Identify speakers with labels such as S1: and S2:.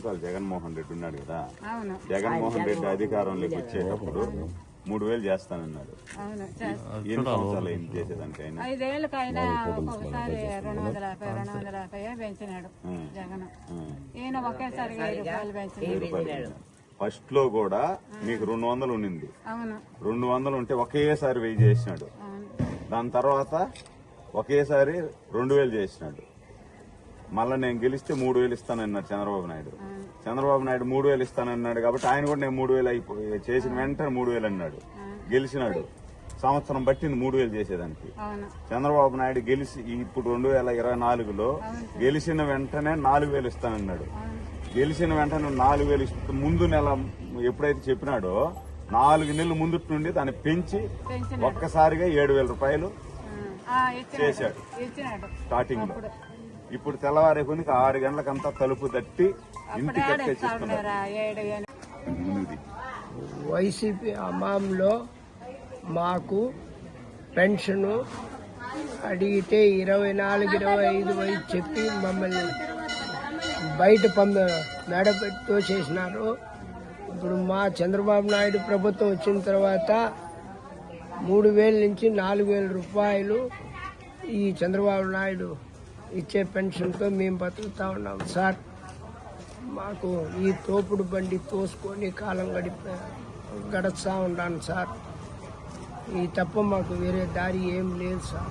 S1: సంవత్సరాలు జగన్మోహన్ రెడ్డి ఉన్నాడు కదా.
S2: అవును.
S1: జగన్మోహన్ రెడ్డి అధికారంలోకి వచ్చేటప్పుడు మూడు వేలు చేస్తానన్నాడు.
S2: అవును చేస్తా.
S1: ఎన్ని సంవత్సరాలు ఏం చేసేదానికైనా?
S2: ఐదేళ్ళకైనా ఒక్కొక్కసారి రెండు వందల యాభై రెండు వందల యాభై పెంచినాడు జగన్. ఈయన ఒకేసారి వెయ్యి రూపాయలు పెంచినాడు.
S1: ఫస్ట్లో కూడా మీకు రెండు వందలు ఉండింది.
S2: అవును.
S1: రెండు వందలు ఉంటే ఒకేసారి వెయ్యి చేసినాడు. దాని తర్వాత ఒకేసారి రెండు వేలు చేసినాడు. మళ్ళీ నేను గెలిస్తే మూడు వేలు ఇస్తానన్నాడు చంద్రబాబు నాయుడు. చంద్రబాబు నాయుడు మూడు వేలు ఇస్తానన్నాడు కాబట్టి ఆయన కూడా నేను మూడు వేలు అయిపోయి చేసిన వెంటనే మూడు వేలు అన్నాడు. గెలిచినాడు. సంవత్సరం పట్టింది మూడు వేలు చేసేదానికి. చంద్రబాబు నాయుడు గెలిచి ఇప్పుడు రెండు వేల ఇరవై నాలుగులో గెలిచిన వెంటనే నాలుగు వేలు ఇస్తానన్నాడు గెలిచిన వెంటనే నాలుగు వేలు ఇస్త- ముందు నెల ఎప్పుడైతే చెప్పినాడో నాలుగు నెలల ముందు నుండి దాన్ని పెంచి ఒక్కసారిగా ఏడు వేల రూపాయలు చేశాడు. స్టార్టింగ్లో ఇప్పుడు తెల్లవారే కొనికి ఆరు గంటలకంతా తలుపు తట్టి ఇంటికి
S3: వైసీపీ అమాంలో మాకు పెన్షను అడిగితే ఇరవై నాలుగు ఇరవై ఐదు వయసు చెప్పి మమ్మల్ని బయట పంప మేడపెట్టి తోసేసినారు ఇప్పుడు మా చంద్రబాబు నాయుడు ప్రభుత్వం వచ్చిన తర్వాత మూడు వేల నుంచి నాలుగు వేల రూపాయలు ఈ చంద్రబాబు నాయుడు ఇచ్చే పెన్షన్తో మేము బతుకుతా ఉన్నాం సార్. మాకు ఈ తోపుడు బండి తోసుకొని కాలం గడిప గడుస్తూ ఉన్నాను సార్. ఈ తప్ప మాకు వేరే దారి ఏం లేదు సార్.